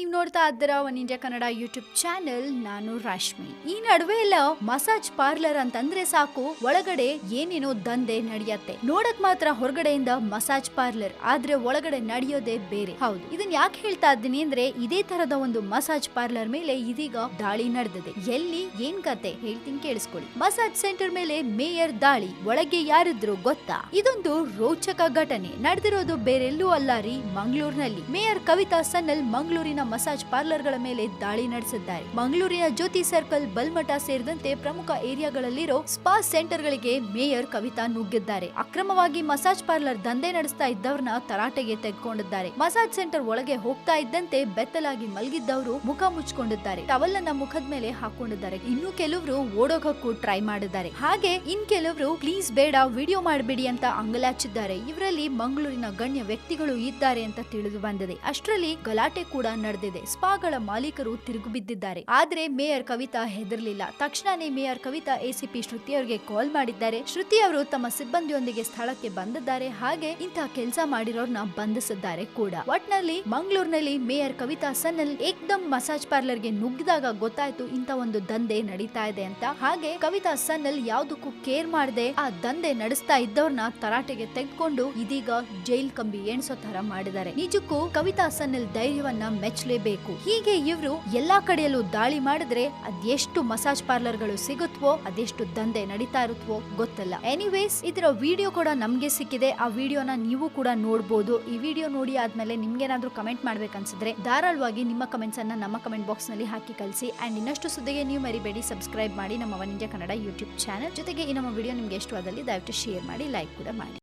ನೀವು ನೋಡ್ತಾ ಇದ್ದೀರಾ one India Kannada YouTube channel. ನಾನು ರಾಶ್ಮಿ. ಈ ನಡುವೆ ಎಲ್ಲ ಮಸಾಜ್ ಪಾರ್ಲರ್ ಅಂತಂದ್ರೆ ಸಾಕು, ಒಳಗಡೆ ಏನೇನೋ ದಂಧೆ ನಡೆಯತ್ತೆ. ನೋಡಕ್ ಮಾತ್ರ ಹೊರಗಡೆಯಿಂದ ಮಸಾಜ್ ಪಾರ್ಲರ್, ಆದ್ರೆ ಒಳಗಡೆ ನಡೆಯೋದೇ ಬೇರೆ. ಹೌದು. ಇದನ್ನ ಯಾಕೆ ಹೇಳ್ತಾ ಇದ್ದೀನಿ ಅಂದ್ರೆ, ಇದೇ ತರದ ಒಂದು ಮಸಾಜ್ ಪಾರ್ಲರ್ ಮೇಲೆ ಇದೀಗ ದಾಳಿ ನಡೆದಿದೆ. ಎಲ್ಲಿ, ಏನ್ ಕತೆ? ಹೇಳ್ತೀನಿ ಕೇಳಿಸ್ಕೊಳ್ಳಿ. ಮಸಾಜ್ ಸೆಂಟರ್ ಮೇಲೆ ಮೇಯರ್ ದಾಳಿ, ಒಳಗೆ ಯಾರಿದ್ರು ಗೊತ್ತಾ? ಇದೊಂದು ರೋಚಕ ಘಟನೆ. ನಡೆದಿರೋದು ಬೇರೆಲ್ಲೂ ಅಲ್ಲ ರೀ, ಮಂಗಳೂರಿನಲ್ಲಿ. ಮೇಯರ್ ಕವಿತಾ ಸನ್ನಲ್ ಮಂಗಳೂರಿನ ಮಸಾಜ್ ಪಾರ್ಲರ್ಗಳ ಮೇಲೆ ದಾಳಿ ನಡೆಸಿದ್ದಾರೆ. ಮಂಗಳೂರಿನ ಜ್ಯೋತಿ ಸರ್ಕಲ್ ಬಲ್ಮಠ ಸೇರಿದಂತೆ ಪ್ರಮುಖ ಏರಿಯಾಗಳಲ್ಲಿರೋ ಸ್ಪಾ ಸೆಂಟರ್ ಗಳಿಗೆ ಮೇಯರ್ ಕವಿತಾ ನುಗ್ಗಿದ್ದಾರೆ. ಅಕ್ರಮವಾಗಿ ಮಸಾಜ್ ಪಾರ್ಲರ್ ದಂಧೆ ನಡೆಸ್ತಾ ಇದ್ದವ್ರನ್ನ ತರಾಟೆಗೆ ತೆಗೆದುಕೊಂಡಿದ್ದಾರೆ. ಮಸಾಜ್ ಸೆಂಟರ್ ಒಳಗೆ ಹೋಗ್ತಾ ಇದ್ದಂತೆ ಬೆತ್ತಲಾಗಿ ಮಲಗಿದ್ದವರು ಮುಖ ಮುಚ್ಚಿಕೊಂಡಿದ್ದಾರೆ. ಟವಲ್ ಅನ್ನ ಮುಖದ ಮೇಲೆ ಹಾಕೊಂಡಿದ್ದಾರೆ. ಇನ್ನು ಕೆಲವರು ಓಡೋಗಕ್ಕೂ ಟ್ರೈ ಮಾಡಿದ್ದಾರೆ. ಹಾಗೆ ಇನ್ ಕೆಲವರು, ಪ್ಲೀಸ್ ಬೇಡ, ವಿಡಿಯೋ ಮಾಡಬೇಡಿ ಅಂತ ಅಂಗಲಾಚಿದ್ದಾರೆ. ಇವರಲ್ಲಿ ಮಂಗಳೂರಿನ ಗಣ್ಯ ವ್ಯಕ್ತಿಗಳು ಇದ್ದಾರೆ ಅಂತ ತಿಳಿದು ಬಂದಿದೆ. ಅಷ್ಟರಲ್ಲಿ ಗಲಾಟೆ ಕೂಡ ನಡೆದಿದೆ. ಸ್ಪಾಗಳ ಮಾಲೀಕರು ತಿರುಗು ಬಿದ್ದಿದ್ದಾರೆ ಆದ್ರೆ ಮೇಯರ್ ಕವಿತಾ ಹೆದರ್ಲಿಲ್ಲ. ತಕ್ಷಣನೇ ಮೇಯರ್ ಕವಿತಾ ಎಸಿಪಿ ಶ್ರುತಿ ಅವರಿಗೆ ಕಾಲ್ ಮಾಡಿದ್ದಾರೆ. ಶ್ರುತಿ ಅವರು ತಮ್ಮ ಸಿಬ್ಬಂದಿಯೊಂದಿಗೆ ಸ್ಥಳಕ್ಕೆ ಬಂದಿದ್ದಾರೆ. ಹಾಗೆ ಇಂತಹ ಕೆಲಸ ಮಾಡಿರೋರ್ನ ಬಂಧಿಸಿದ್ದಾರೆ ಕೂಡ. ಒಟ್ನಲ್ಲಿ ಮಂಗಳೂರಿನಲ್ಲಿ ಮೇಯರ್ ಕವಿತಾ ಸನ್ನಲ್ ಏಕ್ದಮ್ ಮಸಾಜ್ ಪಾರ್ಲರ್ಗೆ ನುಗ್ಗಿದಾಗ ಗೊತ್ತಾಯ್ತು ಇಂತ ಒಂದು ದಂಧೆ ನಡೀತಾ ಇದೆ ಅಂತ. ಹಾಗೆ ಕವಿತಾ ಸನ್ನಲ್ ಯಾವ್ದಕ್ಕೂ ಕೇರ್ ಮಾಡದೆ ಆ ದಂಧೆ ನಡೆಸ್ತಾ ಇದ್ದವ್ರನ್ನ ತರಾಟೆಗೆ ತೆಗೆದುಕೊಂಡು ಇದೀಗ ಜೈಲ್ ಕಂಬಿ ಎಣಿಸೋ ತರ ಮಾಡಿದ್ದಾರೆ. ನಿಜಕ್ಕೂ ಕವಿತಾ ಸನ್ನಲ್ ಧೈರ್ಯವನ್ನ ಮೆಚ್ಚಲೇಬೇಕು ಹೀಗೆ ಇವರು ಎಲ್ಲಾ ಕಡೆಯಲ್ಲೂ ದಾಳಿ ಮಾಡಿದ್ರೆ ಅದೆಷ್ಟು ಮಸಾಜ್ ಪಾರ್ಲರ್ಗಳು ಸಿಗುತ್ತವೋ ಅದೆಷ್ಟು ದಂಧೆ ನಡೀತಾ ಇರುತ್ತವೋ ಗೊತ್ತಲ್ಲ. ಎನಿವೇಸ್ ಇದರ ವಿಡಿಯೋ ಕೂಡ ನಮ್ಗೆ ಸಿಕ್ಕಿದೆ. ಆ ವಿಡಿಯೋನ ನೀವು ಕೂಡ ನೋಡ್ಬೋದು. ಈ ವಿಡಿಯೋ ನೋಡಿ ಆದ್ಮೇಲೆ ನಿಮ್ಗೇನಾದ್ರೂ ಕಮೆಂಟ್ ಮಾಡ್ಬೇಕನ್ಸಿದ್ರೆ ಧಾರಾಳವಾಗಿ ನಿಮ್ಮ ಕಮೆಂಟ್ಸ್ ಅನ್ನ ನಮ್ಮ ಕಮೆಂಟ್ ಬಾಕ್ಸ್ನಲ್ಲಿ ಹಾಕಿ ಕಳಿಸಿ. ಅಂಡ್ ಇನ್ನಷ್ಟು ಸುದ್ದಿಗೆ ನೀವು ಮರಿಬೇಡಿ. ಸಬ್ಸ್ಕ್ರೈಬ್ ಮಾಡಿ ನಮ್ಮ one India Kannada YouTube channel ಜೊತೆಗೆ ಈ ನಮ್ಮ ವಿಡಿಯೋ ನಿಮ್ಗೆ ಇಷ್ಟವಾದಲ್ಲಿ ದಯವಿಟ್ಟು ಶೇರ್ ಮಾಡಿ ಲೈಕ್ ಕೂಡ ಮಾಡಿ.